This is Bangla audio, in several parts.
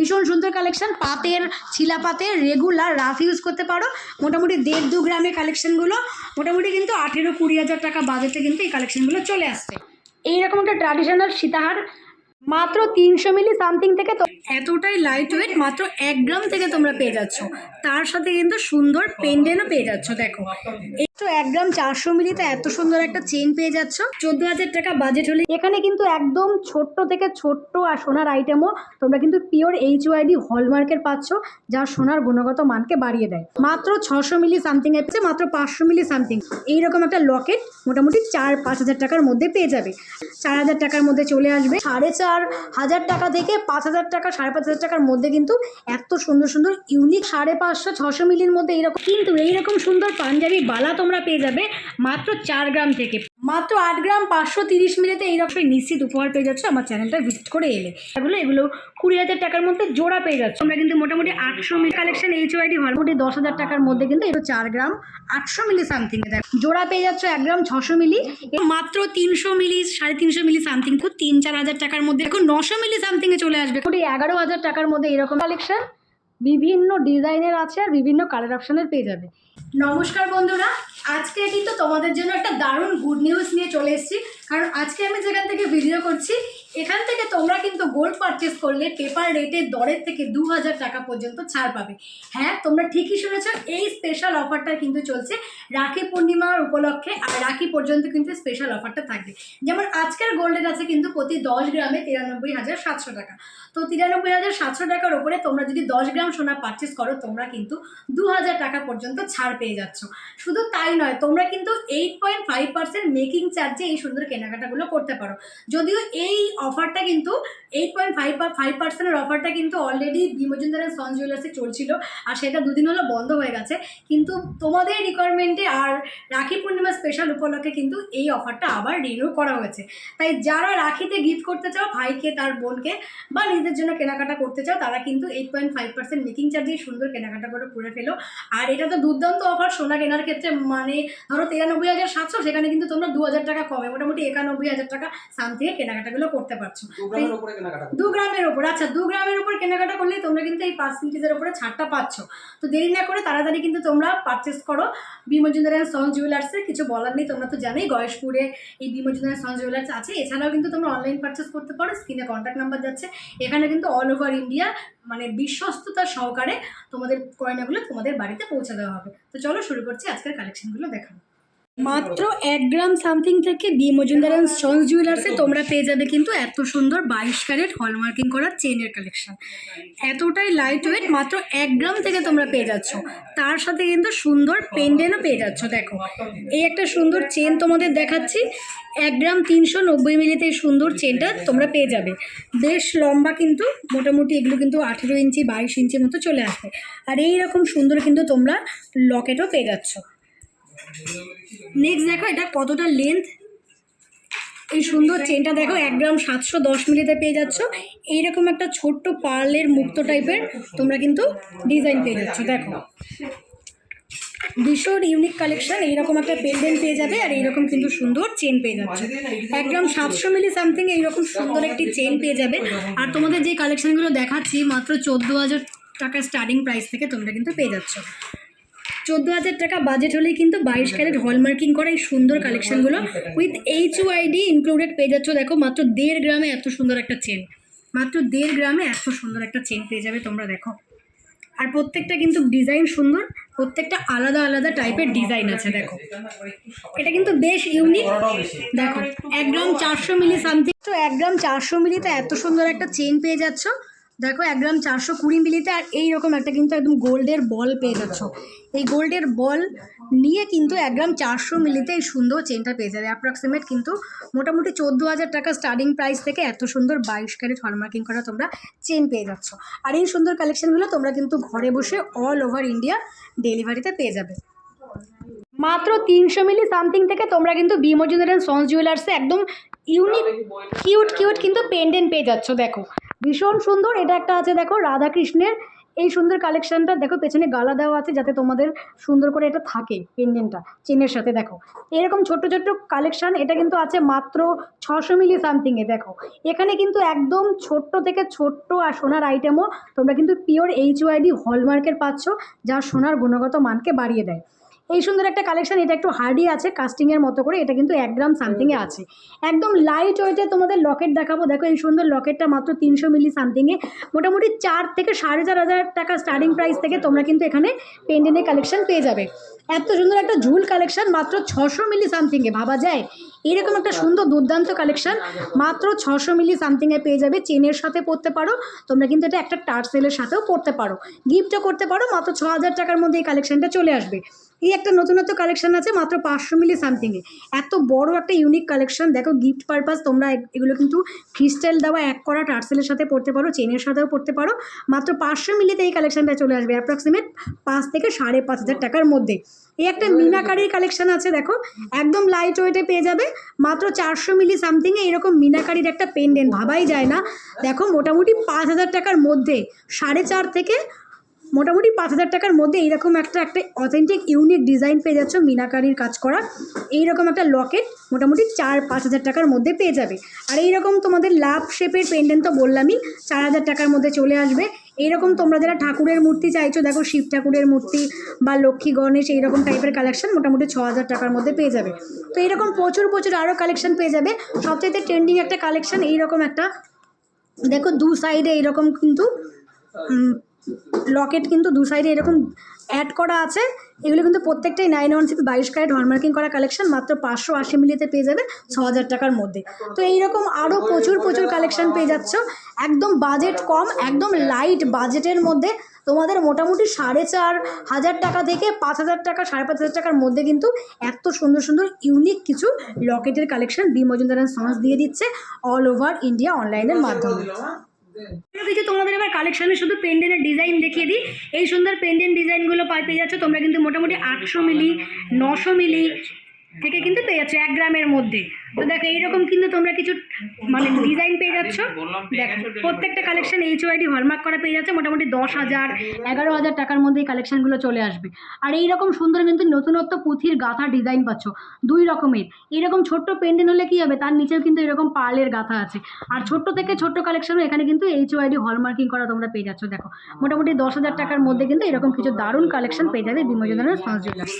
ভীষণ সুন্দর কালেকশন পাতের ছিলা পাতের রেগুলার রাফ ইউজ করতে পারো। মোটামুটি দেড় দু গ্রামের কালেকশনগুলো মোটামুটি কিন্তু আঠেরো কুড়ি হাজার টাকা বাজেটে কিন্তু এই কালেকশনগুলো চলে আসছে। এইরকম একটা ট্র্যাডিশনাল সীতাহার মাত্র তিনশো মিলি সামথিং থেকে তো এতটাই লাইট ওয়েট মাত্র এক গ্রাম থেকে তোমরা পেয়ে যাচ্ছ। তার সাথে কিন্তু সুন্দর পেন্ডেন্টও পেয়ে যাচ্ছ দেখো। তো এক গ্রাম চারশো মিলিতে এত সুন্দর একটা চেন পেয়ে যাচ্ছ। চোদ্দ হাজার টাকা বাজেট হলে এখানে কিন্তু একদম ছোট্ট থেকে ছোট্ট আর সোনার আইটেমও তোমরা কিন্তু পিওর এইচ ওয়াইডি হলমার্কের পাচ্ছ, যা সোনার গুণগত মানকে বাড়িয়ে দেয়। মাত্র ছশো মিলি সামথিং এ মাত্র পাঁচশো মিলি সামথিং এইরকম একটা লকেট মোটামুটি চার পাঁচ হাজার টাকার মধ্যে পেয়ে যাবে। চার হাজার টাকার মধ্যে চলে আসবে। সাড়ে চার হাজার টাকা থেকে পাঁচ হাজার টাকা, সাড়ে পাঁচ হাজার টাকার মধ্যে কিন্তু এত সুন্দর সুন্দর ইউনিক সাড়ে পাঁচশো, ছশো মিলির মধ্যে এইরকম কিন্তু এইরকম সুন্দর পাঞ্জাবি বালা তোমরা পেয়ে যাবে মাত্র চার গ্রাম থেকে। মাত্র আট গ্রাম পাঁচশো তিরিশ মিলিতে এইরকম নিশ্চিত উপহার পেয়ে যাচ্ছে আমার চ্যানেলটা ভিজিট করে এলে। এগুলো এগুলো কুড়ি হাজার টাকার মধ্যে জোড়া পেয়ে যাচ্ছে। আমরা কিন্তু মোটামুটি আটশো মিলি কালেকশন এইচ ওয়াইডি মোটামুটি দশ হাজার টাকার মধ্যে কিন্তু এটা চার গ্রাম আটশো মিলি সামথিং জোড়া পেয়ে যাচ্ছে এক গ্রাম ছশো মিলি। মাত্র তিনশো মিলি সাড়ে তিনশো মিলি সামথিং খুব তিন চার হাজার টাকার মধ্যে এখন নশো মিলি সামথিংয়ে চলে আসবে। এগারো হাজার টাকার মধ্যে এরকম কালেকশন বিভিন্ন ডিজাইনের আছে আর বিভিন্ন কালার অপশানের পেয়ে যাবে। নমস্কার বন্ধুরা, আজকে কিন্তু তোমাদের জন্য একটা দারুণ গুড নিউজ নিয়ে চলে এসেছি। কারণ আজকে আমি যেখান থেকে ভিডিও করছি এখান থেকে তোমরা কিন্তু গোল্ড পারচেস করলে পেপার রেটের দরের থেকে দু হাজার টাকা পর্যন্ত ছাড় পাবে। হ্যাঁ তোমরা ঠিকই শুনেছ, এই স্পেশাল অফারটা কিন্তু চলছে রাখি পূর্ণিমার উপলক্ষে আর রাখি পর্যন্ত কিন্তু স্পেশাল অফারটা থাকবে। যেমন আজকের গোল্ডের আছে কিন্তু প্রতি দশ গ্রামে তিরানব্বই হাজার সাতশো টাকা। তো তিরানব্বই হাজার সাতশো টাকার ওপরে তোমরা যদি দশ গ্রাম সোনা পারচেস করো, তোমরা কিন্তু দু হাজার টাকা পর্যন্ত ছাড় পেয়ে যাচ্ছ। শুধু তাই নয়, তোমরা কিন্তু eight point five percent making চার্জে এই সুন্দর কেনাকাটাগুলো করতে পারো। যদিও এই অফারটা কিন্তু এইট পয়েন্ট ফাইভ ফাইভ পার্সেন্টের অফারটা কিন্তু অলরেডি বিমজুন্দার অ্যান্ড সন জুয়েলার্সে চলছিল আর সেটা দুদিন হলো বন্ধ হয়ে গেছে। কিন্তু তোমাদের রিকোয়ারমেন্টে আর রাখি পূর্ণিমা স্পেশাল উপলক্ষে কিন্তু এই অফারটা আবার রিনিউ করা হয়েছে। তাই যারা রাখিতে গিফট করতে চাও, ভাইকে, তার বোনকে বা নিজেদের জন্য কেনাকাটা করতে চাও, তারা কিন্তু eight point five percent making চার্জে সুন্দর কেনাকাটা করে করে ফেলো। আর এটা তো দুর্দান্ত অফার সোনা কেনার ক্ষেত্রে মানে ধরো তিরানব্বই হাজার সাতশো, সেখানে কিন্তু তোমরা দু হাজার টাকা কমে, মোটামুটি একানব্বই হাজার টাকা সামথিংয়ে কেনাকাটাগুলো করতে পারছ। দু গ্রামের করতে ওপর আচ্ছা দু গ্রামের ওপর কেনাকাটা করলে তোমরা কিন্তু এই পার্সেন্টেজের ওপরে ছাড়টা পাচ্ছ। তো দেরি না করে তাড়াতাড়ি কিন্তু তোমরা পারচেস করো বিমজুন্দার অ্যান্ড সন জুয়েলার্সে কিছু বলার নেই তোমরা তো জানোই গয়েশপুরে এই বিমজুন্দার অ্যান্ড সন জুয়েলার্স আছে। এছাড়াও কিন্তু তোমরা অনলাইন পারচেস করতে পারো স্ক্রিনে কন্ট্যাক্ট নাম্বার যাচ্ছে। এখানে কিন্তু অল ওভার ইন্ডিয়া মানে বিশ্বস্ততা সহকারে তোমাদের গয়নাগুলো তোমাদের বাড়িতে পৌঁছে দেওয়া হবে। তো চলো শুরু করছি আজকের কালেকশনগুলো দেখানো। মাত্র এক গ্রাম সামথিং থেকে বি মজুমদার অ্যান্ড সন্স জুয়েলার্সে তোমরা পেয়ে যাবে কিন্তু এত সুন্দর বাইশ ক্যারেট হলমার্কিং করা চেনের কালেকশন। এতটাই লাইট ওয়েট মাত্র এক গ্রাম থেকে তোমরা পেয়ে যাচ্ছ। তার সাথে কিন্তু সুন্দর পেন্ডেন্টও পেয়ে যাচ্ছ, দেখো। এই একটা সুন্দর চেন তোমাদের দেখাচ্ছি। এক গ্রাম তিনশো নব্বই মিলিতে এই সুন্দর চেনটা তোমরা পেয়ে যাবে। বেশ লম্বা কিন্তু, মোটামুটি এগুলো কিন্তু আঠেরো ইঞ্চি, বাইশ ইঞ্চি মতো চলে আসবে। আর এই রকম সুন্দর কিন্তু তোমরা লকেটও পেয়ে যাচ্ছ। নেক্সট দেখো, এটা কতটা লেন্থ এই সুন্দর চেনটা দেখো, এক গ্রাম সাতশো দশ মিলিতে পেয়ে যাচ্ছ। এইরকম একটা ছোট্ট পার্লের মুক্ত টাইপের তোমরা কিন্তু ডিজাইন পেয়ে যাচ্ছ, দেখো। ভীষণ ইউনিক কালেকশন এইরকম একটা পেন্ডেন্ট পেয়ে যাবে আর এইরকম কিন্তু সুন্দর চেন পেয়ে যাচ্ছে। এক গ্রাম সাতশো মিলি সামথিং এইরকম সুন্দর একটি চেন পেয়ে যাবে। আর তোমাদের যে কালেকশনগুলো দেখাচ্ছি, মাত্র চোদ্দ হাজার টাকা স্টার্টিং প্রাইস থেকে তোমরা কিন্তু পেয়ে যাচ্ছ। চোদ্দ হাজার টাকা বাজেট হলেই কিন্তু বাইশ ক্যারেট হলমার্কিং করা এই সুন্দর কালেকশনগুলো উইথ এইচ ওয়াইডি ইনক্লুডেড পেয়ে যাচ্ছ। দেখো মাত্র দেড় গ্রামে এত সুন্দর একটা চেন মাত্র দেড় গ্রামে এত সুন্দর একটা চেন পেয়ে যাবে তোমরা, দেখো। আর প্রত্যেকটা কিন্তু ডিজাইন সুন্দর, প্রত্যেকটা আলাদা আলাদা টাইপের ডিজাইন আছে, দেখো। এটা কিন্তু বেশ ইউনিক দেখো, এক গ্রাম চারশো মিলি সামথিং তো এক গ্রাম চারশো মিলিতে এত সুন্দর একটা চেন পেয়ে যাচ্ছ। দেখো, এক গ্রাম চারশো কুড়ি মিলিতে আর এইরকম একটা কিন্তু একদম গোল্ডের বল পেয়ে যাচ্ছ। এই গোল্ডের বল নিয়ে কিন্তু এক গ্রাম চারশো মিলিতে এই সুন্দর চেনটা পেয়ে যাবে। অ্যাপ্রক্সিমেট কিন্তু মোটামুটি চোদ্দ হাজার টাকা স্টার্টিং প্রাইস থেকে এত সুন্দর বাইশ ক্যারেট হলমার্কিং করা তোমরা চেন পেয়ে যাচ্ছ। আর এই সুন্দর কালেকশনগুলো তোমরা কিন্তু ঘরে বসে অল ওভার ইন্ডিয়া ডেলিভারিতে পেয়ে যাবে। মাত্র তিনশো মিলি সামথিং থেকে তোমরা কিন্তু অ্যান্ড সন্স জুয়েলার্সে একদম ইউনিক কিউট কিউট কিন্তু পেন্ডেন্ট পেয়ে যাচ্ছ, দেখো। ভীষণ সুন্দর। এটা একটা আছে দেখো রাধাকৃষ্ণের। এই সুন্দর কালেকশনটা দেখো, পেছনে গালা দেওয়া আছে যাতে তোমাদের সুন্দর করে এটা থাকে পেন্ডেন্টটা চেনের সাথে দেখো। এরকম ছোট্ট ছোট্ট কালেকশন এটা কিন্তু আছে মাত্র ছশো মিলি সামথিংয়ে দেখো। এখানে কিন্তু একদম ছোট্ট থেকে ছোট্ট আর সোনার আইটেমও তোমরা কিন্তু পিওর এইচ ওয়াইডি হলমার্কের পাচ্ছ, যা সোনার গুণগত মানকে বাড়িয়ে দেয়। এই সুন্দর একটা কালেকশন এটা একটু হার্ডি আছে কাস্টিংয়ের মতো করে এটা কিন্তু এক গ্রাম সামথিংয়ে আছে। একদম লাইট ওয়েটে তোমাদের লকেট দেখাবো। দেখো এই সুন্দর লকেটটা মাত্র তিনশো মিলি সামথিংয়ে মোটামুটি চার থেকে সাড়ে চার হাজার টাকা স্টার্টিং প্রাইস থেকে তোমরা কিন্তু এখানে পেন্ডেন্টের কালেকশন পেয়ে যাবে। এত সুন্দর একটা ঝুল কালেকশন মাত্র ছশো মিলি সামথিংয়ে ভাবা যায়? এরকম একটা সুন্দর দুর্দান্ত কালেকশন মাত্র ছশো মিলি সামথিংয়ে পেয়ে যাবে। চেনের সাথে পরতে পারো। তোমরা কিন্তু এটা একটা টার্সেলের সাথেও পরতে পারো। গিফটও করতে পারো। মাত্র ছ হাজার টাকার মধ্যে এই কালেকশনটা চলে আসবে। এই একটা নতুনত্ব কালেকশন আছে মাত্র পাঁচশো মিলি সামথিংয়ে এত বড় একটা ইউনিক কালেকশন দেখো গিফট পারপাস তোমরা এগুলো কিন্তু ক্রিস্টাল দেওয়া এক করা টার্সেলের সাথে পড়তে পারো চেনের সাথেও পড়তে পারো। মাত্র পাঁচশো মিলিতে এই কালেকশনটা চলে আসবে অ্যাপ্রক্সিমেট পাঁচ থেকে সাড়ে পাঁচ হাজার টাকার মধ্যে। এই একটা মিনাকারির কালেকশন আছে দেখো। একদম লাইট ওয়েটে পেয়ে যাবে। মাত্র চারশো মিলি সামথিংয়ে এরকম মিনাকারির একটা পেন্ডেন্ট ভাবাই যায় না। দেখো মোটামুটি পাঁচ হাজার টাকার মধ্যে, সাড়ে চার থেকে মোটামুটি পাঁচ হাজার টাকার মধ্যে এইরকম একটা একটা অথেন্টিক ইউনিক ডিজাইন পেয়ে যাচ্ছ মিনাকারির কাজ করা। এইরকম একটা লকেট মোটামুটি চার, পাঁচ হাজার টাকার মধ্যে পেয়ে যাবে। আর এইরকম তোমাদের লাভ শেপের পেন্ডেন্ট তো বললামই, চার হাজার টাকার মধ্যে চলে আসবে। এইরকম তোমরা যারা ঠাকুরের মূর্তি চাইছো, দেখো শিব ঠাকুরের মূর্তি বা লক্ষ্মী গণেশ, এইরকম টাইপের কালেকশন মোটামুটি ছ হাজার টাকার মধ্যে পেয়ে যাবে। তো এইরকম প্রচুর প্রচুর আরও কালেকশন পেয়ে যাবে। সবচাইতে ট্রেন্ডিং একটা কালেকশন এইরকম একটা। দেখো দু সাইডে এইরকম কিন্তু লকেট কিন্তু দু সাইডে এরকম অ্যাড করা আছে। এগুলো কিন্তু প্রত্যেকটাই নাইন ওয়ান সিক্স বাইশ ক্যারেট হলমার্কিং করা কালেকশন মাত্র পাঁচশো আশি মিলিতে পেয়ে যাবে ছ হাজার টাকার মধ্যে। তো এইরকম আরও প্রচুর প্রচুর কালেকশন পেয়ে যাচ্ছ। একদম বাজেট কম, একদম লাইট বাজেটের মধ্যে। তোমাদের মোটামুটি সাড়ে চার হাজার টাকা থেকে পাঁচ হাজার টাকা, সাড়ে পাঁচ হাজার টাকার মধ্যে কিন্তু এত সুন্দর সুন্দর ইউনিক কিছু লকেটের কালেকশন বি মজুমদার সন্স দিয়ে দিচ্ছে অল ওভার ইন্ডিয়া অনলাইনের মাধ্যমে। কিছু তোমাদের এবার কালেকশনে শুধু পেন্ডেন্টের ডিজাইন দেখিয়ে দিই। এই সুন্দর পেন্ডেন্ট ডিজাইনগুলো পাই পেয়ে যাচ্ছ, তোমরা কিন্তু মোটামুটি আটশো মিলি, নশো মিলি থেকে কিন্তু পেয়ে যাচ্ছ, এক গ্রামের মধ্যে। তো দেখো, এইরকম কিন্তু তোমরা কিছু মানে ডিজাইন পেয়ে যাচ্ছ? দেখো প্রত্যেকটা কালেকশন এইচ ওয়াইডি হলমার্ক করা পেয়ে যাচ্ছে মোটামুটি দশ হাজার এগারো হাজার টাকার মধ্যে এই কালেকশনগুলো চলে আসবে। আর এইরকম সুন্দর কিন্তু নতুনত্ব পুঁথির গাঁথা ডিজাইন পাচ্ছ দুই রকমের। এরকম ছোট্ট পেন্ডেন্ট হলে কি হবে? তার নিচেও কিন্তু এরকম পার্লের গাঁথা আছে। আর ছোট্ট থেকে ছোট্ট কালেকশনও এখানে কিন্তু এইচ ওয়াইডি হলমার্কিং করা তোমরা পেয়ে যাচ্ছ দেখো। মোটামুটি দশ হাজার টাকার মধ্যে কিন্তু এরকম কিছু দারুণ কালেকশন পেয়ে যাবে বিমোজনের সন্স জুয়েলার্স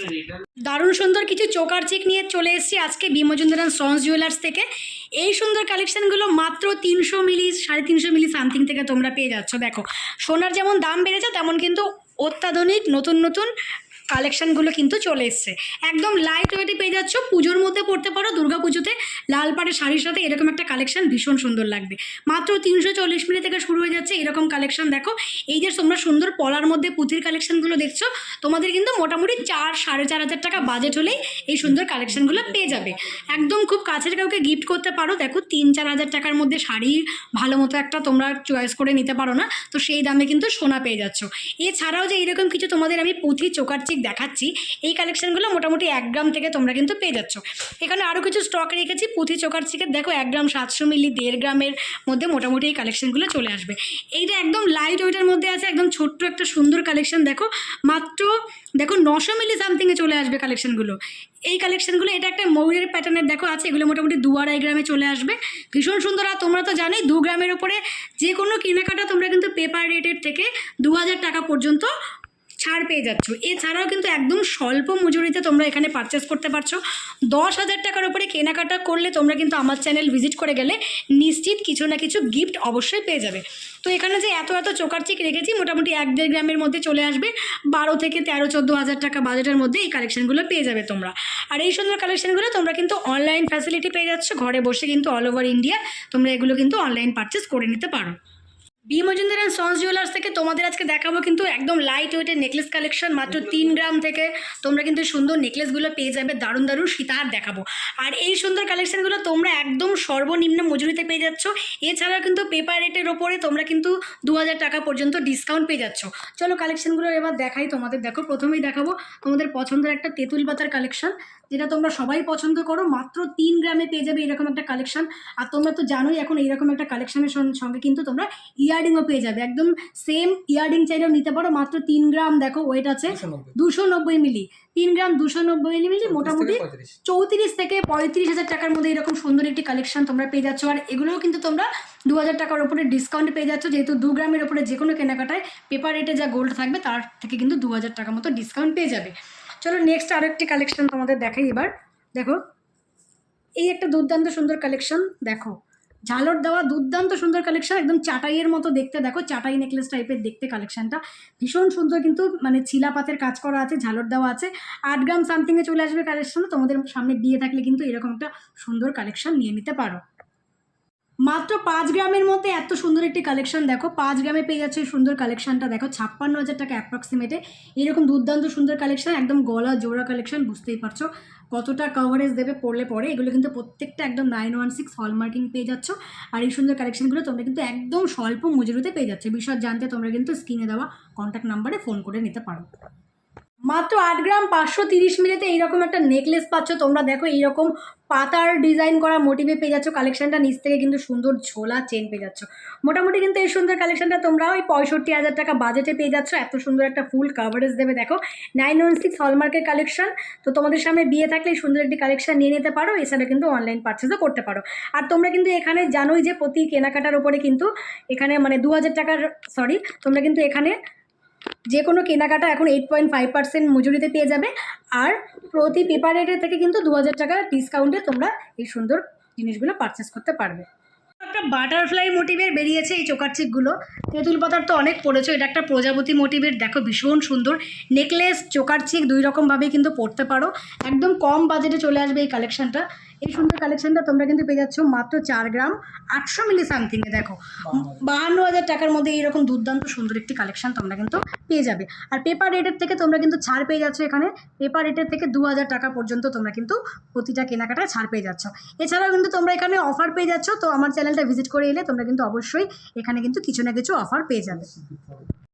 দারুণ সুন্দর কিছু চোকার চিক নিয়ে চলে এসেছি আজকে বিমোজনদারান সন্স জুয়েলার্স থেকে। এই সুন্দর কালেকশানগুলো মাত্র তিনশো মিলি সাড়ে তিনশো মিলি সামথিং থেকে তোমরা পেয়ে যাচ্ছ। দেখো, সোনার যেমন দাম বেড়েছে, তেমন কিন্তু অত্যাধুনিক, নতুন নতুন কালেকশনগুলো কিন্তু চলে এসছে। একদম লাইট ওয়েটে পেয়ে যাচ্ছ। পুজোর মধ্যে পড়তে পারো, দুর্গা পুজোতে। লাল পাড়ে শাড়ির সাথে এরকম একটা কালেকশন ভীষণ সুন্দর লাগবে। মাত্র তিনশো চল্লিশ মিনিট থেকে শুরু হয়ে যাচ্ছে এরকম কালেকশন দেখো। এই যে তোমরা সুন্দর পলার মধ্যে পুঁথির কালেকশনগুলো দেখছ, তোমাদের কিন্তু মোটামুটি চার, সাড়ে চার হাজার টাকা বাজেট হলেই এই সুন্দর কালেকশনগুলো পেয়ে যাবে। একদম খুব কাছের কাউকে গিফট করতে পারো। দেখো, তিন, চার হাজার টাকার মধ্যে শাড়ি ভালো মতো একটা তোমরা চয়েস করে নিতে পারো না। তো সেই দামে কিন্তু সোনা পেয়ে যাচ্ছ। এছাড়াও যে এরকম কিছু তোমাদের আমি পুঁথি চোকার চিক দেখাচ্ছি, এই কালেকশনগুলো মোটামুটি এক গ্রাম থেকে তোমরা কিন্তু পেয়ে যাচ্ছ। এখানে আরও কিছু স্টক রেখেছি, পুঁথি চোকার চিকের দেখো, এক গ্রাম সাতশো মিলি, দেড় গ্রামের মধ্যে মোটামুটি এই কালেকশনগুলো চলে আসবে। এইটা একদম লাইট ওয়েটের মধ্যে আছে, একদম ছোট্ট একটা সুন্দর কালেকশন দেখো। মাত্র, দেখো, নশো মিলি সামথিংয়ে চলে আসবে কালেকশনগুলো এই কালেকশনগুলো এটা একটা ময়ূরের প্যাটার্নের দেখো, আছে, এগুলো মোটামুটি দু আড়াই গ্রামে চলে আসবে। ভীষণ সুন্দর, আর তোমরা তো জানোই, দু গ্রামের ওপরে যে কোনো কেনাকাটা তোমরা কিন্তু পেপার রেটের থেকে দু হাজার টাকা পর্যন্ত ছাড় পেয়ে যাচ্ছ। এছাড়াও কিন্তু একদম স্বল্প মজুরিতে তোমরা এখানে পারচেস করতে পারছ। দশ হাজার টাকার উপরে কেনাকাটা করলে তোমরা কিন্তু আমার চ্যানেল ভিজিট করে গেলে নিশ্চিত কিছু না কিছু গিফট অবশ্যই পেয়ে যাবে। তো এখানে যে এত এত চোকার চিক রেখেছি, মোটামুটি এক দেড় গ্রামের মধ্যে চলে আসবে। বারো থেকে তেরো, চোদ্দ হাজার টাকা বাজেটের মধ্যে এই কালেকশনগুলো পেয়ে যাবে তোমরা। আর এই সুন্দর কালেকশনগুলো তোমরা কিন্তু অনলাইন ফ্যাসিলিটি পেয়ে যাচ্ছ। ঘরে বসে কিন্তু অল ওভার ইন্ডিয়া তোমরা এগুলো কিন্তু অনলাইন পারচেস করে নিতে পারো। B Majumdar and Sons jewellers থেকে তোমাদের আজকে দেখাবো কিন্তু একদম লাইট ওয়েটের নেকলেস কালেকশন মাত্র তিন গ্রাম থেকে তোমরা কিন্তু সুন্দর নেকলেসগুলো পেয়ে যাবে, দারুণ দারুণ সীতাহার দেখাবো। আর এই সুন্দর কালেকশনগুলো তোমরা একদম সর্বনিম্ন মজুরিতে পেয়ে যাচ্ছ। এছাড়াও কিন্তু পেপার রেটের ওপরে তোমরা কিন্তু দু হাজার টাকা পর্যন্ত ডিসকাউন্ট পেয়ে যাচ্ছ। চলো কালেকশনগুলো এবার দেখাই তোমাদের। দেখো, প্রথমেই দেখাবো তোমাদের পছন্দের একটা তেঁতুল পাতার কালেকশন যেটা তোমরা সবাই পছন্দ করো, মাত্র তিন গ্রামে পেয়ে যাবে এরকম একটা কালেকশন আর তোমরা তো জানোই এখন এইরকম একটা কালেকশনের সঙ্গে কিন্তু তোমরা ইয়ার ইয়াররিংও পেয়ে যাবে। একদম সেম ইয়াররিং চাইলেও নিতে পারো। মাত্র তিন গ্রাম দেখো ওয়েট আছে। দুশো নব্বই। মিলি। তিন গ্রাম দুশো নব্বই মিলি মোটামুটি পঁয়ত্রিশ। চৌত্রিশ থেকে পঁয়ত্রিশ হাজার টাকার মধ্যে এরকম সুন্দর একটি কালেকশন তোমরা পেয়ে যাচ্ছ। আর এগুলোও কিন্তু তোমরা দু হাজার টাকার উপরে ডিসকাউন্ট পেয়ে যাচ্ছ। যেহেতু দু গ্রামের উপরে যে কোনো কেনাকাটায় পেপার রেটে যা গোল্ড থাকবে তার থেকে কিন্তু দু হাজার টাকা মতো ডিসকাউন্ট পেয়ে যাবে। চলো নেক্সট আরও একটি কালেকশন তোমাদের দেখাই এবার। দেখো এই একটা দুর্দান্ত সুন্দর কালেকশন দেখো। ঝালর দেওয়া দুর্দান্ত সুন্দর কালেকশন একদম চাটাইয়ের মতো দেখতে। দেখো, চাটাই নেকলেস টাইপের দেখতে কালেকশনটা ভীষণ সুন্দর কিন্তু মানে ছিলাপাতের কাজ করা আছে, ঝালর দেওয়া আছে। আট গ্রাম সামথিংয়ে চলে আসবে কালেকশন তোমাদের সামনে বিয়ে থাকলে কিন্তু এরকম একটা সুন্দর কালেকশন নিয়ে নিতে পারো। মাত্র পাঁচ গ্রামের মধ্যে এত সুন্দর একটি কালেকশন দেখো। পাঁচ গ্রামে পেয়ে যাচ্ছে সুন্দর কালেকশনটা দেখো, ছাপ্পান্ন হাজার টাকা অ্যাপ্রক্সিমেটে এরকম দুর্দান্ত সুন্দর কালেকশন একদম গলা জোড়া কালেকশন বুঝতেই পারছ কতটা কভারেজ দেবে পড়লে পরে। এগুলো কিন্তু প্রত্যেকটা একদম নাইন ওয়ান সিক্স হলমার্কিং পেয়ে যাচ্ছ। আর এই সুন্দর কালেকশনগুলো তোমরা কিন্তু একদম স্বল্প মজুরিতে পেয়ে যাচ্ছে। বিষয় জানতে তোমরা কিন্তু স্ক্রিনে দেওয়া কন্ট্যাক্ট নাম্বারে ফোন করে নিতে পারো। মাত্র আট গ্রাম পাঁচশো তিরিশ মিনিটে এইরকম একটা নেকলেস পাচ্ছ। তোমরা দেখো এইরকম পাতার ডিজাইন করা মোটিভে পেয়ে যাচ্ছ। কালেকশনটা নিচ থেকে কিন্তু সুন্দর ঝোলা চেন পেয়ে যাচ্ছ। মোটামুটি কিন্তু এই সুন্দর কালেকশনটা তোমরা ওই পঁয়ষট্টি হাজার টাকা বাজেটে পেয়ে যাচ্ছ। এত সুন্দর একটা ফুল কাভারেজ দেবে, দেখো। নাইন ওয়ান সিক্স হলমার্কের কালেকশন তো তোমাদের সামনে বিয়ে থাকলে সুন্দর একটি কালেকশন নিয়ে নিতে পারো। এছাড়া কিন্তু অনলাইন পারচেসও করতে পারো। আর তোমরা কিন্তু এখানে জানোই যে প্রতি কেনাকাটার ওপরে কিন্তু এখানে মানে দু হাজার টাকার সরি তোমরা কিন্তু এখানে যে কোনো কেনাকাটা এখন এইট পয়েন্ট ফাইভ পার্সেন্ট মজুরিতে পেয়ে যাবে। আর প্রতি পেপার রেটের থেকে কিন্তু দু হাজার টাকার ডিসকাউন্টে তোমরা এই সুন্দর জিনিসগুলো পারচেস করতে পারবে। একটা বাটারফ্লাই মোটিভের বেরিয়েছে এই চোকার চিকগুলো তেঁতুল পাতার তো অনেক পড়েছে, এটা একটা প্রজাপতি মোটিভের দেখো ভীষণ সুন্দর। নেকলেস চোকার চিক দুই রকমভাবেই কিন্তু পড়তে পারো। একদম কম বাজেটে চলে আসবে এই কালেকশনটা এই সুন্দর কালেকশনটা তোমরা কিন্তু পেয়ে যাচ্ছ মাত্র চার গ্রাম আটশো মিলি সামথিংয়ে দেখো। বাহান্ন হাজার টাকার মধ্যে এইরকম দুর্দান্ত সুন্দর একটি কালেকশন তোমরা কিন্তু পেয়ে যাবে। আর পেপার রেটের থেকে তোমরা কিন্তু ছাড় পেয়ে যাচ্ছ এখানে। পেপার রেটের থেকে দু হাজার টাকা পর্যন্ত তোমরা কিন্তু প্রতিটা কেনাকাটায় ছাড় পেয়ে যাচ্ছ। এছাড়াও কিন্তু তোমরা এখানে অফার পেয়ে যাচ্ছ তো আমার চ্যানেলটা ভিজিট করে এলে তোমরা কিন্তু অবশ্যই এখানে কিন্তু কিছু না কিছু অফার পেয়ে যাবে।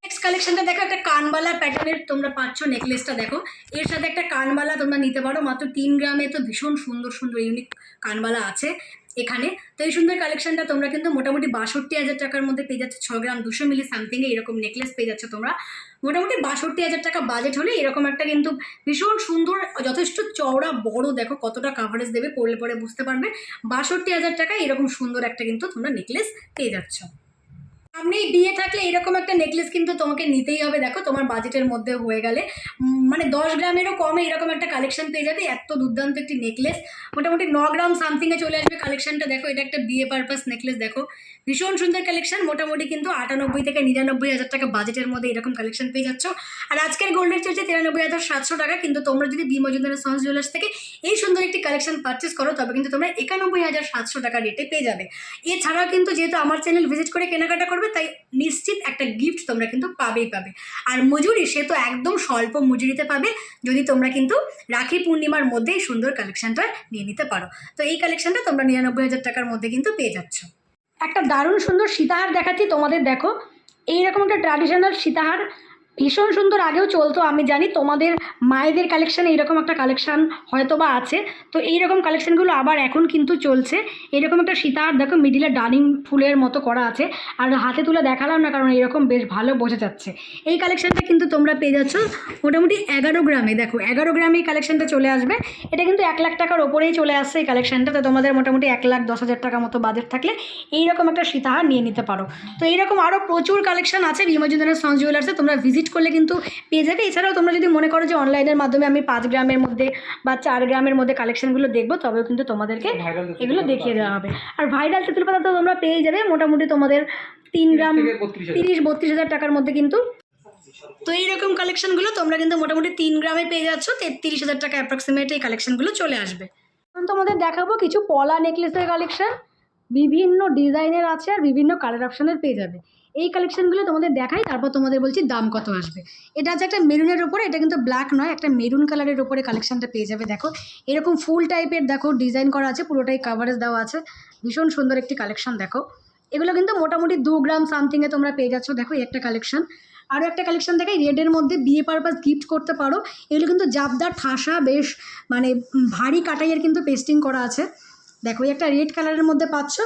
নেক্সট কালেকশনটা দেখো, একটা কানবালা প্যাটার্নের তোমরা পাচ্ছ নেকলেসটা দেখো। এর সাথে একটা কানবালা তোমরা নিতে পারো, মাত্র তিন গ্রামে তো ভীষণ সুন্দর সুন্দর ইউনিক কানবালা আছে এখানে। তো এই সুন্দর কালেকশনটা তোমরা কিন্তু মোটামুটি বাষট্টি হাজার টাকার মধ্যে পেয়ে যাচ্ছে, ছ গ্রাম দুশো মিলি সামথিংয়ে এরকম নেকলেস পেয়ে যাচ্ছে তোমরা। মোটামুটি বাষট্টি হাজার টাকা বাজেট হলে এরকম একটা কিন্তু ভীষণ সুন্দর, যথেষ্ট চওড়া, বড় দেখো কতটা কাভারেজ দেবে, পড়লে পরে বুঝতে পারবে। বাষট্টি হাজার টাকায় এরকম সুন্দর একটা কিন্তু তোমরা নেকলেস পেয়ে যাচ্ছ। সামনেই বিয়ে থাকলে এরকম একটা নেকলেস কিন্তু তোমাকে নিতেই হবে। দেখো, তোমার বাজেটের মধ্যে হয়ে গেলে। মানে দশ গ্রামেরও কমে এরকম একটা কালেকশন পেয়ে যাবে। এত দুর্দান্ত একটি নেকলেস মোটামুটি ন গ্রাম সামথিংয়ে চলে আসবে কালেকশনটা দেখো, এটা একটা বিয়ে পারপাস নেকলেস দেখো। ভীষণ সুন্দর কালেকশন মোটামুটি কিন্তু আটানব্বই থেকে নিরানব্বই হাজার টাকা বাজেটের মধ্যে এরকম কালেকশন পেয়ে যাচ্ছ। আর আজকের গোল্ডের চলছে তিরানব্বই হাজার সাতশো টাকা, কিন্তু তোমরা যদি বি মজুমদারের সন্স জুয়েলার্স থেকে এই সুন্দর একটি কালেকশন পারচেস করো, তবে কিন্তু তোমরা একানব্বই হাজার সাতশো টাকা রেটে পেয়ে যাবে। এছাড়াও কিন্তু যেহেতু আমার চ্যানেল ভিজিট করে কেনাকাটা করবে, তাই নিশ্চিত একটা গিফট তোমরা কিন্তু পাবেই পাবে। আর মজুরি, সে তো একদম স্বল্প মজুরিতে পাবে, যদি তোমরা কিন্তু রাখি পূর্ণিমার মধ্যে এই সুন্দর কালেকশনটা নিয়ে নিতে পারো। তো এই কালেকশনটা তোমরা নিরানব্বই হাজার টাকার মধ্যে কিন্তু পেয়ে যাচ্ছ। একটা দারুণ সুন্দর সীতাহার দেখাচ্ছি। তোমাদের দেখো এইরকম একটা ট্র্যাডিশনাল সীতাহার ভীষণ সুন্দর আগেও চলতো, আমি জানি তোমাদের মায়েদের কালেকশন এইরকম একটা কালেকশান হয়তো বা আছে। তো এইরকম কালেকশনগুলো আবার এখন কিন্তু চলছে। এরকম একটা সীতাহার দেখো মিডিলে ডানিং ফুলের মতো করা আছে। আর হাতে তুলে দেখালাম না, কারণ এরকম বেশ ভালো বোঝা যাচ্ছে। এই কালেকশনটা কিন্তু তোমরা পেয়ে যাচ্ছ মোটামুটি এগারো গ্রামে। দেখো, এগারো গ্রামে এই কালেকশনটা চলে আসবে। এটা কিন্তু এক লাখ টাকার ওপরেই চলে আসছে এই কালেকশনটা তো তোমাদের মোটামুটি এক লাখ দশ হাজার টাকা মতো বাজেট থাকলে এইরকম একটা সীতাহার নিয়ে নিতে পারো। তো এইরকম আরও প্রচুর কালেকশন আছে। বিমজুদ্দিনের সন জুয়েলার্সে তোমরা ভিজিট করলে কিন্তু পেয়ে যাবে। এছাড়াও তোমরা যদি মনে করো যে অনলাইনের মাধ্যমে আমি পাঁচ গ্রামের মধ্যে বা চার গ্রামের মধ্যে কালেকশনগুলো দেখব তবেও কিন্তু তোমাদেরকে এগুলো দেখিয়ে দেওয়া হবে। আর ভাইরাল তেঁতুল পাতা তো তোমরা পেয়ে যাবে মোটামুটি তোমাদের তিন গ্রাম। তিরিশ বত্রিশ হাজার টাকার মধ্যে কিন্তু তো এইরকম কালেকশনগুলো তোমরা কিন্তু মোটামুটি তিন গ্রামে পেয়ে যাচ্ছ তেত্রিশ হাজার টাকা অ্যাপ্রক্সিমেট এই কালেকশনগুলো চলে আসবে। তোমাদের দেখাবো কিছু পলা নেকলেসের কালেকশন বিভিন্ন ডিজাইনের আছে আর বিভিন্ন কালার অপশানের পেয়ে যাবে। এই কালেকশনগুলো তোমাদের দেখাই, তারপর তোমাদের বলছি দাম কত আসবে। এটা আছে একটা মেরুনের ওপরে এটা কিন্তু ব্ল্যাক নয়, একটা মেরুন কালারের ওপরে কালেকশনটা পেয়ে যাবে, দেখো। এরকম ফুল টাইপের দেখো ডিজাইন করা আছে, পুরোটাই কাভারেজ দেওয়া আছে। ভীষণ সুন্দর একটি কালেকশন দেখো। এগুলো কিন্তু মোটামুটি দু গ্রাম সামথিংয়ে তোমরা পেয়ে যাচ্ছ, দেখো একটা কালেকশন আরও একটা কালেকশন দেখাই রেডের মধ্যে বিয়ে পারপাস গিফট করতে পারো। এগুলো কিন্তু জাবদার ঠাসা, বেশ মানে ভারী কাটাইয়ের কিন্তু পেস্টিং করা আছে। দেখো, এই একটা রেড কালারের মধ্যে পাচ্ছ।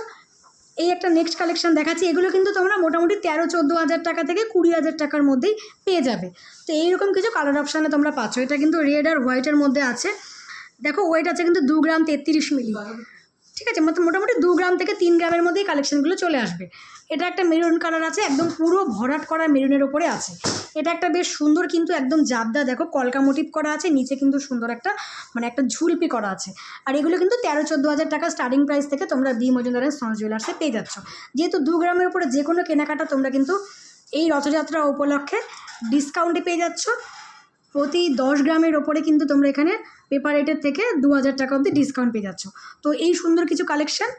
এই একটা নেক্সট কালেকশন দেখাচ্ছি। এগুলো কিন্তু তোমরা মোটামুটি তেরো, চোদ্দ হাজার টাকা থেকে কুড়ি হাজার টাকার মধ্যেই পেয়ে যাবে। তো এইরকম কিছু কালার অপশানে তোমরা পাচ্ছ। এটা কিন্তু রেড আর হোয়াইটের মধ্যে আছে। দেখো ওয়েট আছে কিন্তু দু গ্রাম তেত্রিশ মিলি। ঠিক আছে? মোটামুটি দু গ্রাম থেকে তিন গ্রামের মধ্যেই কালেকশনগুলো চলে আসবে। এটা একটা মেরুন কালার আছে, একদম পুরো ভরাট করা মেরুনের ওপরে আছে। এটা একটা বেশ সুন্দর কিন্তু একদম জাবদা, দেখো কলকা মোটিভ করা আছে, নিচে কিন্তু সুন্দর একটা মানে একটা ঝুলপি করা আছে। আর এগুলো কিন্তু তেরো, চোদ্দ হাজার টাকা স্টার্টিং প্রাইস থেকে তোমরা বি মজুমদারের সঞ্জ জুয়েলার্সে পেয়ে যাচ্ছ। যেহেতু দু গ্রামের উপরে যে কোনো কেনাকাটা তোমরা কিন্তু এই রথযাত্রা উপলক্ষে ডিসকাউন্টে পেয়ে যাচ্ছ। প্রতি দশ গ্রামের ওপরে কিন্তু তোমরা এখানে পেপার রেটের থেকে দু হাজার টাকা অবধি ডিসকাউন্ট পেয়ে যাচ্ছ। তো এই সুন্দর কিছু কালেকশন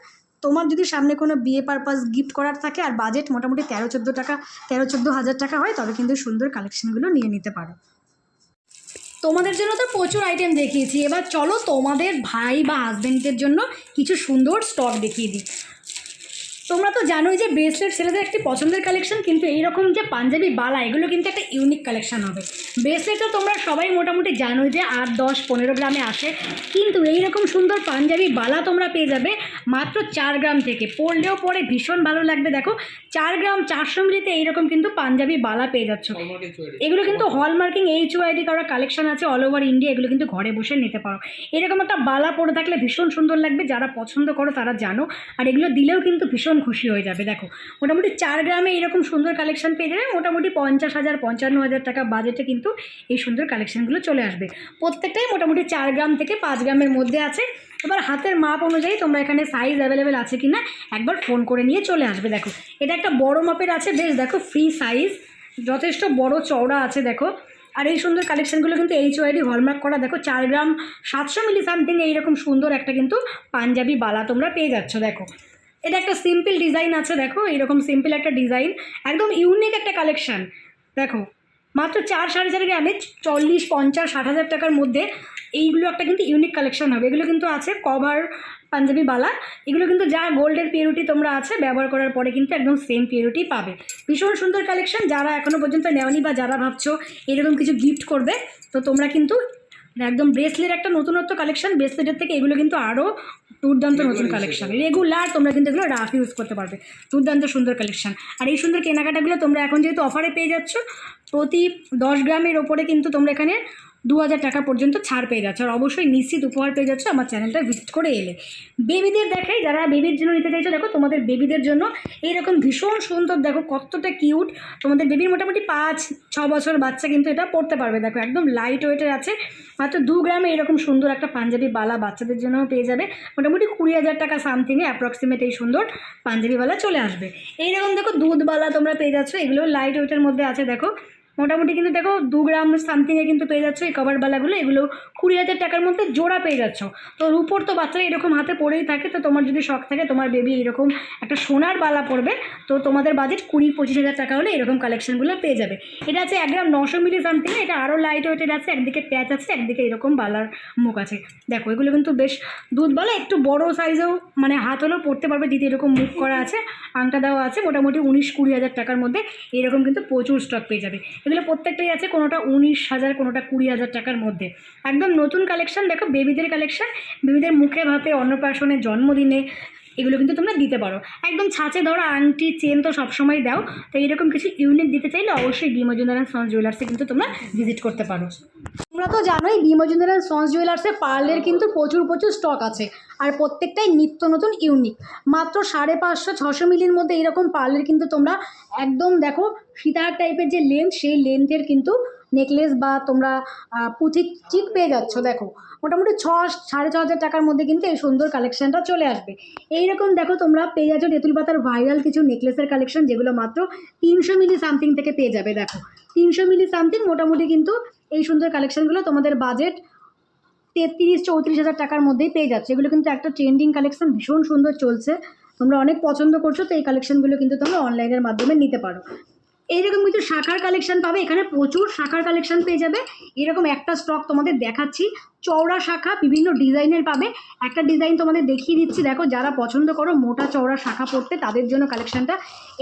তোমার যদি সামনে কোনো বিয়ে পারপাস গিফট করার থাকে আর বাজেট মোটামুটি তেরো, চোদ্দ টাকা, তেরো, চোদ্দ হাজার টাকা হয়, তবে কিন্তু সুন্দর কালেকশনগুলো নিয়ে নিতে পারো। তোমাদের জন্য তো প্রচুর আইটেম দেখিয়েছি। এবার চলো তোমাদের ভাই বা হাজব্যান্ডদের জন্য কিছু সুন্দর স্টক দেখিয়ে দিই। তোমরা তো জানোই যে ব্রেসলেট ছেলেদের একটি পছন্দের কালেকশন কিন্তু এইরকম যে পাঞ্জাবি বালা এগুলো কিন্তু একটা ইউনিক কালেকশন হবে। ব্রেসলেট তো তোমরা সবাই মোটামুটি জানোই যে আট দশ পনেরো গ্রামে আসে। কিন্তু এইরকম সুন্দর পাঞ্জাবি বালা তোমরা পেয়ে যাবে মাত্র চার গ্রাম থেকে। পরলেও পরে ভীষণ ভালো লাগবে দেখো। চার গ্রাম চারশো মিলিতে এইরকম কিন্তু পাঞ্জাবি বালা পেয়ে যাচ্ছ। এগুলো কিন্তু হলমার্কিং এইচ ওয়াইডি করা কালেকশন আছে অল ওভার ইন্ডিয়া এগুলো কিন্তু ঘরে বসে নিতে পারো। এরকম একটা বালা পরে থাকলে ভীষণ সুন্দর লাগবে যারা পছন্দ করো তারা জানো। আর এগুলো দিলেও কিন্তু ভীষণ খুশি হয়ে যাবে। দেখো, মোটামুটি চার গ্রামে এরকম সুন্দর কালেকশন পেয়ে যাবে, মোটামুটি পঞ্চাশ হাজার, পঞ্চান্ন হাজার টাকা বাজেটে কিন্তু এই সুন্দর কালেকশনগুলো চলে আসবে। প্রত্যেকটাই মোটামুটি চার গ্রাম থেকে পাঁচ গ্রামের মধ্যে আছে। এবার হাতের মাপ অনুযায়ী তোমরা এখানে সাইজ অ্যাভেলেবেল আছে কি না একবার ফোন করে নিয়ে চলে আসবে, দেখো। এটা একটা বড় মাপের আছে, বেশ দেখো ফ্রি সাইজ যথেষ্ট বড় চওড়া আছে, দেখো। আর এই সুন্দর কালেকশনগুলো কিন্তু এইচ ওয়াইডি হলমার্ক করা, দেখো, চার গ্রাম সাতশো মিলি সামথিং এইরকম সুন্দর একটা কিন্তু পাঞ্জাবি বালা তোমরা পেয়ে যাচ্ছ, দেখো। এটা একটা সিম্পল ডিজাইন আছে, দেখো এরকম সিম্পল একটা ডিজাইন একদম ইউনিক একটা কালেকশন দেখো, মাত্র চার সাড়ে চার গ্রামে চল্লিশ, পঞ্চাশ, ষাট হাজার টাকার মধ্যে এইগুলো একটা কিন্তু ইউনিক কালেকশন হবে। এগুলো কিন্তু আছে কভার পাঞ্জাবি বালা, এগুলো কিন্তু যা গোল্ডের পিউরিটি তোমরা আছে, ব্যবহার করার পরে কিন্তু একদম সেম পিউরিটি পাবে। ভীষণ সুন্দর কালেকশন যারা এখনও পর্যন্ত নেওনি বা যারা ভাবছ এরকম কিছু গিফট করবে, তো তোমরা কিন্তু একদম ব্রেসলেট একটা নতুনত্ব কালেকশন ব্রেসলেটের থেকে এগুলো কিন্তু আরও দুর্দান্ত নতুন কালেকশন রেগুলার তোমরা কিন্তু এগুলো রাফ ইউজ করতে পারবে। দুর্দান্ত সুন্দর কালেকশন আর এই সুন্দর কেনাকাটাগুলো তোমরা এখন যেহেতু অফারে পেয়ে যাচ্ছ প্রতি দশ গ্রামের ওপরে কিন্তু তোমরা এখানে দু হাজার টাকা পর্যন্ত ছাড় পেয়ে যাচ্ছে। আর অবশ্যই নিশ্চিত উপহার পেয়ে যাচ্ছ আমার চ্যানেলটা ভিজিট করে এলে। বেবিদের দেখাই, যারা বেবির জন্য নিতে চাইছো, দেখো তোমাদের বেবিদের জন্য এইরকম ভীষণ সুন্দর, দেখো কতটা কিউট। তোমাদের বেবির মোটামুটি পাঁচ, ছ বছর বাচ্চা কিন্তু এটা পড়তে পারবে। দেখো একদম লাইট ওয়েটের আছে। মাত্র দু গ্রামে এরকম সুন্দর একটা পাঞ্জাবি বালা বাচ্চাদের জন্য পেয়ে যাবে। মোটামুটি কুড়ি হাজার টাকা সামথিংয়ে অ্যাপ্রক্সিমেট এই সুন্দর পাঞ্জাবি বালা চলে আসবে। এইরকম দেখো দুধবালা তোমরা পেয়ে যাচ্ছ। এগুলো লাইট ওয়েটের মধ্যে আছে, দেখো। মোটামুটি কিন্তু দেখো দু গ্রাম সামথিংয়ে কিন্তু পেয়ে যাচ্ছ এই কভারবালাগুলো এগুলো কুড়ি হাজার টাকার মধ্যে জোড়া পেয়ে যাচ্ছ। তো রুপোর তো বাচ্চারা এরকম হাতে পড়েই থাকে, তো তোমার যদি শখ থাকে, তোমার বেবি এরকম একটা সোনার বালা পড়বে তো তোমাদের বাজেট কুড়ি পঁচিশ হাজার টাকা হলে এরকম কালেকশনগুলো পেয়ে যাবে। এটা আছে এক গ্রাম নশো মিলি সামথিং এটা আরও লাইট ওয়েটের আছে, একদিকে প্যাচ আছে, একদিকে এরকম বালার মুখ আছে। দেখো, এগুলো কিন্তু বেশ দুধ বালা, একটু বড় সাইজেও মানে হাত হলেও পড়তে পারবে দিতে এরকম মুখ করা আছে, আংটা দেওয়া আছে, মোটামুটি উনিশ কুড়ি হাজার টাকার মধ্যে এরকম কিন্তু প্রচুর স্টক পেয়ে যাবে। এগুলো প্রত্যেকটাই আছে কোনোটা উনিশ হাজার, কোনোটা কুড়ি হাজার টাকার মধ্যে। একদম নতুন কালেকশান দেখো বেবিদের কালেকশান বেবিদের মুখে ভাতে অন্নপ্রাশনে জন্মদিনে এগুলো কিন্তু তোমরা দিতে পারো। একদম ছাঁচে ধরো আংটি, চেন তো সবসময় দাও। তো এরকম কিছু ইউনিক দিতে চাইলে অবশ্যই বি মজুমদার সঞ্জ জুয়েলার্সে কিন্তু তোমরা ভিজিট করতে পারো। তোমরা তো জানোই বি মজুমদার সঞ্জ জুয়েলার্সে পার্লের কিন্তু প্রচুর প্রচুর স্টক আছে। আর প্রত্যেকটাই নিত্য নতুন ইউনিক মাত্র সাড়ে পাঁচশো, ছশো মিলির মধ্যে এরকম পার্লের কিন্তু তোমরা একদম দেখো সীতাহার টাইপের যে লেন্থ সেই লেন্থের কিন্তু নেকলেস বা তোমরা পুঁথি চিক পেয়ে যাচ্ছ, দেখো। মোটামুটি ছ, সাড়ে ছ হাজার টাকার মধ্যে কিন্তু এই সুন্দর কালেকশনটা চলে আসবে। এইরকম দেখো তোমরা পেয়ে যাচ্ছ তেঁতুল পাতার ভাইরাল কিছু নেকলেসের কালেকশন যেগুলো মাত্র তিনশো মিলি সামথিং থেকে পেয়ে যাবে, দেখো। তিনশো মিলি সামথিং মোটামুটি কিন্তু এই সুন্দর কালেকশনগুলো তোমাদের বাজেট তেত্রিশ, চৌত্রিশ হাজার টাকার মধ্যেই পেয়ে যাচ্ছে। এগুলো কিন্তু একটা ট্রেন্ডিং কালেকশন ভীষণ সুন্দর চলছে। তোমরা অনেক পছন্দ করছ, তো এই কালেকশনগুলো কিন্তু তোমরা অনলাইনের মাধ্যমে নিতে পারো। এইরকম কিছু শাখার কালেকশন পাবে, এখানে প্রচুর শাখার কালেকশন পেয়ে যাবে। এরকম একটা স্টক তোমাদের দেখাচ্ছি। চওড়া শাখা বিভিন্ন ডিজাইনের পাবে। একটা ডিজাইন তোমাদের দেখিয়ে দিচ্ছি। দেখো, যারা পছন্দ করো মোটা চওড়া শাখা পড়তে, তাদের জন্য কালেকশনটা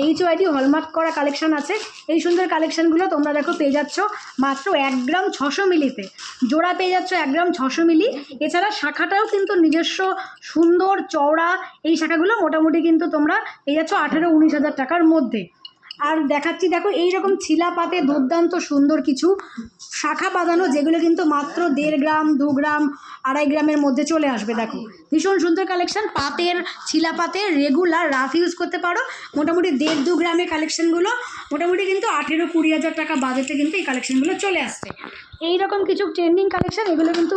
এইচ ওয়াইডি হলমার্ক করা কালেকশন আছে। এই সুন্দর কালেকশনগুলো তোমরা দেখো পেয়ে যাচ্ছ মাত্র এক গ্রাম ছশো মিলিতে। জোড়া পেয়ে যাচ্ছ এক গ্রাম ছশো মিলি। এছাড়া শাখাটাও কিন্তু নিজস্ব সুন্দর চওড়া এই শাখাগুলো মোটামুটি কিন্তু তোমরা পেয়ে যাচ্ছ আঠেরো উনিশ হাজার টাকার মধ্যে। আর দেখাচ্ছি, দেখো এই রকম ছিলা পাতে দুর্দান্ত সুন্দর কিছু শাখা বাঁধানো, যেগুলো কিন্তু মাত্র দেড় গ্রাম, দু গ্রাম, আড়াই গ্রামের মধ্যে চলে আসবে, দেখো। ভীষণ সুন্দর কালেকশন পাতের ছিলা পাতের রেগুলার রাফ ইউজ করতে পারো। মোটামুটি দেড় দু গ্রামের কালেকশনগুলো মোটামুটি কিন্তু আঠেরো কুড়ি হাজার টাকা বাজেটে কিন্তু এই কালেকশনগুলো চলে আসছে। এইরকম কিছু ট্রেন্ডিং কালেকশান এগুলো কিন্তু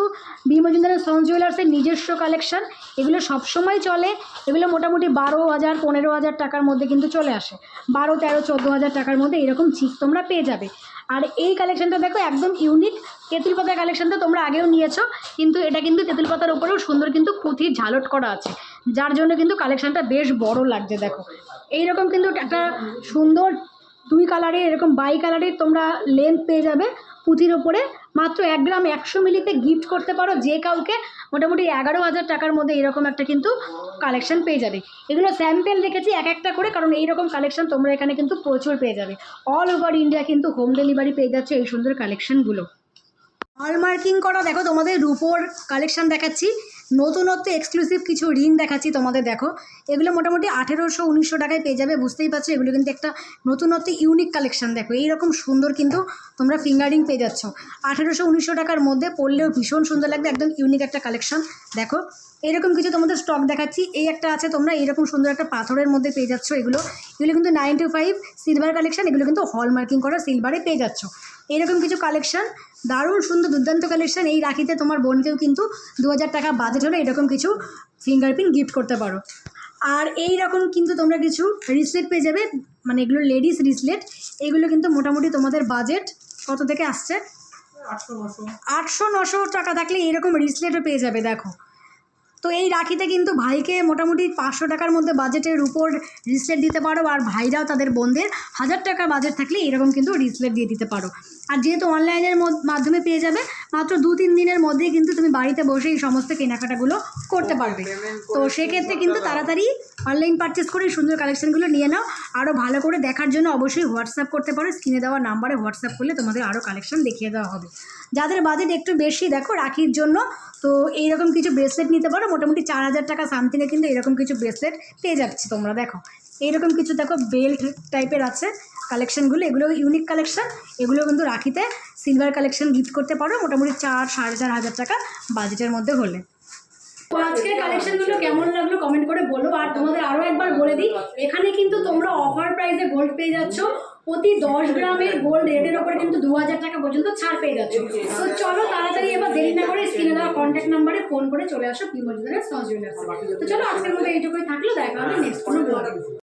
বি মজুমদারের সন জুয়েলার্সের নিজস্ব কালেকশান এগুলো সবসময় চলে। এগুলো মোটামুটি বারো হাজার, পনেরো হাজার টাকার মধ্যে কিন্তু চলে আসে। বারো, তেরো, চোদ্দ হাজার টাকার মধ্যে এরকম চিপ তোমরা পেয়ে যাবে। আর এই কালেকশানটা দেখো একদম ইউনিক তেঁতুল পাতার কালেকশনটা তোমরা আগেও নিয়েছো, কিন্তু এটা কিন্তু তেঁতুল পাতার উপরেও সুন্দর কিন্তু পুঁথির ঝালট করা আছে। যার জন্য কিন্তু কালেকশানটা বেশ বড় লাগছে, দেখো। এইরকম কিন্তু একটা সুন্দর দুই কালারে এরকম বাই কালারের তোমরা লেন্থ পেয়ে যাবে। পুঁথির ওপরে মাত্র এক গ্রাম একশো মিলিতে গিফট করতে পারো, যে কাউকে মোটামুটি এগারো হাজার টাকার মধ্যে এরকম একটা কিন্তু কালেকশন পেয়ে যাবে। এগুলো স্যাম্পেল রেখেছি এক একটা করে, কারণ এইরকম কালেকশন তোমরা এখানে কিন্তু প্রচুর পেয়ে যাবে। অল ওভার ইন্ডিয়া কিন্তু হোম ডেলিভারি পেয়ে যাচ্ছে এই সুন্দর কালেকশনগুলো হলমার্কিং করা, দেখো তোমাদের রুপোর কালেকশন দেখাচ্ছি। নতুনত্ব এক্সক্লুসিভ কিছু রিং দেখাচ্ছি তোমাদের, দেখো। এগুলো মোটামুটি আঠেরোশো, উনিশশো টাকায় পেয়ে যাবে, বুঝতেই পারছ? এগুলো কিন্তু একটা নতুনত্ব ইউনিক কালেকশন দেখো। এইরকম সুন্দর কিন্তু তোমরা ফিঙ্গারিং পেয়ে যাচ্ছ। আঠেরোশো, উনিশশো টাকার মধ্যে পড়লেও ভীষণ সুন্দর লাগবে, একদম ইউনিক একটা কালেকশন দেখো। এরকম কিছু তোমাদের স্টক দেখাচ্ছি। এই একটা আছে তোমরা এইরকম সুন্দর একটা পাথরের মধ্যে পেয়ে যাচ্ছ এগুলো। এগুলো কিন্তু nine two five silver collection এগুলো কিন্তু হলমার্কিং করা সিলভারে পেয়ে যাচ্ছ। এরকম কিছু কালেকশন দারুণ সুন্দর দুর্দান্ত কালেকশন এই রাখিতে তোমার বোনকেও কিন্তু দু হাজার টাকা বাজেট হলে এরকম কিছু ফিঙ্গারপ্রিন্ট গিফট করতে পারো। আর এই রকম কিন্তু তোমরা কিছু রিসলেট পেয়ে যাবে মানে এগুলো লেডিস রিসলেট এগুলো কিন্তু মোটামুটি তোমাদের বাজেট কত থেকে আসছে? আটশো নশো। টাকা থাকলে এরকম রিসলেটও পেয়ে যাবে দেখো। তো এই রাখিতে কিন্তু ভাইকে মোটামুটি পাঁচশো টাকার মধ্যে বাজেটের উপর রিসলেট দিতে পারো আর ভাইরাও তাদের বোনদের হাজার টাকার বাজেট থাকলে এরকম কিন্তু রিসলেট দিয়ে দিতে পারো। আর যেহেতু অনলাইনের মাধ্যমে পেয়ে যাবে মাত্র দু তিন দিনের মধ্যেই কিন্তু তুমি বাড়িতে বসে এই সমস্ত কেনাকাটাগুলো করতে পারবে। তো সেক্ষেত্রে কিন্তু তাড়াতাড়ি অনলাইন পারচেস করে এই সুন্দর কালেকশনগুলো নিয়ে নাও। আরও ভালো করে দেখার জন্য অবশ্যই হোয়াটসঅ্যাপ করতে পারো। স্ক্রিনে দেওয়া নাম্বারে হোয়াটসঅ্যাপ করলে তোমাদের আরও কালেকশন দেখিয়ে দেওয়া হবে। যাদের বাজেট একটু বেশি দেখো রাখির জন্য তো এইরকম কিছু ব্রেসলেট নিতে পারো। মোটামুটি চার হাজার টাকা সামথিংয়ে কিন্তু এরকম কিছু ব্রেসলেট পেয়ে যাচ্ছি তোমরা দেখো। এইরকম কিছু দেখো বেল্ট টাইপের আছে। কালেকশনগুলো এগুলো ইউনিক কালেকশন এগুলো কিন্তু রাখিতে সিলভার কালেকশন গিফট করতে পারো, মোটামুটি চার, সাড়ে চার হাজার টাকা বাজেটের মধ্যে হলে। তো আজকের কালেকশনগুলো কেমন লাগল কমেন্ট করে বলো, আর তোমাদের আরও একবার বলে দিই, এখানে কিন্তু তোমরা অফার প্রাইসে গোল্ড পেয়ে যাচ্ছ, প্রতি দশ গ্রামের গোল্ড রেটের ওপরে কিন্তু দু হাজার টাকা পর্যন্ত ছাড় পেয়ে যাচ্ছ। তো চলো তাড়াতাড়ি এবার দেরি না করে স্ক্রিনে দেওয়া কন্ট্যাক্ট নাম্বারে ফোন করে চলে আসো পি মজুদারের তো চলো আজকের মতো এইটুকুই থাকল, দেখা হবে নেক্সট কোনো